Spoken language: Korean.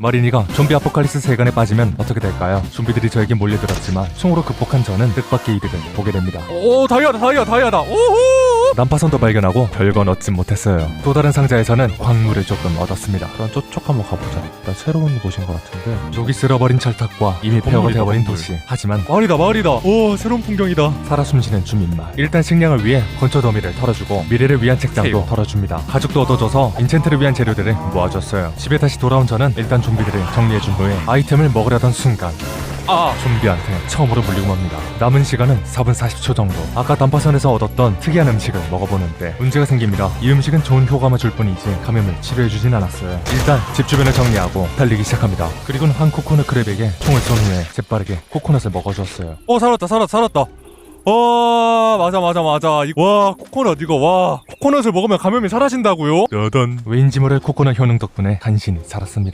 마리니가 좀비 아포칼리스 세간에 빠지면 어떻게 될까요? 좀비들이 저에게 몰려들었지만 총으로 극복한 저는 뜻밖의 이득을 보게 됩니다. 오 다이아다 다이아 다이아다 오호 난파선도 발견하고 별건 얻진 못했어요. 또 다른 상자에서는 광물을 조금 얻었습니다. 그럼 저쪽 한번 가보자. 일단 새로운 곳인 것 같은데 저기 쓸어버린 철탑과 이미 폐허가 되어버린. 도시. 하지만 마을이다 마을이다 오 새로운 풍경이다 살아 숨쉬는 주민만 일단 식량을 위해 건초 더미를 털어주고 미래를 위한 책장도. 털어줍니다 가죽도 얻어줘서 인챈트를 위한 재료들을 모아줬어요 집에 다시 돌아온 저는 일단 좀비들을 정리해준 후에 아이템을 먹으려던 순간 아. 좀비한테 처음으로 물리고 맙니다. 남은 시간은 4분 40초 정도. 아까 단파선에서 얻었던 특이한 음식을 먹어보는데 문제가 생깁니다. 이 음식은 좋은 효과만 줄 뿐이지 감염을 치료해주진 않았어요. 일단 집 주변을 정리하고 달리기 시작합니다. 그리고는 한 코코넛 크랩에게 총을 쏜 후에 재빠르게 코코넛을 먹어줬어요. 오 살았다 살았다 살았다. 와 맞아 맞아 맞아. 이- 와 코코넛 이거 와. 코코넛을 먹으면 감염이 사라진다고요? 여던 왠지 모를 코코넛 효능 덕분에 간신히 살았습니다.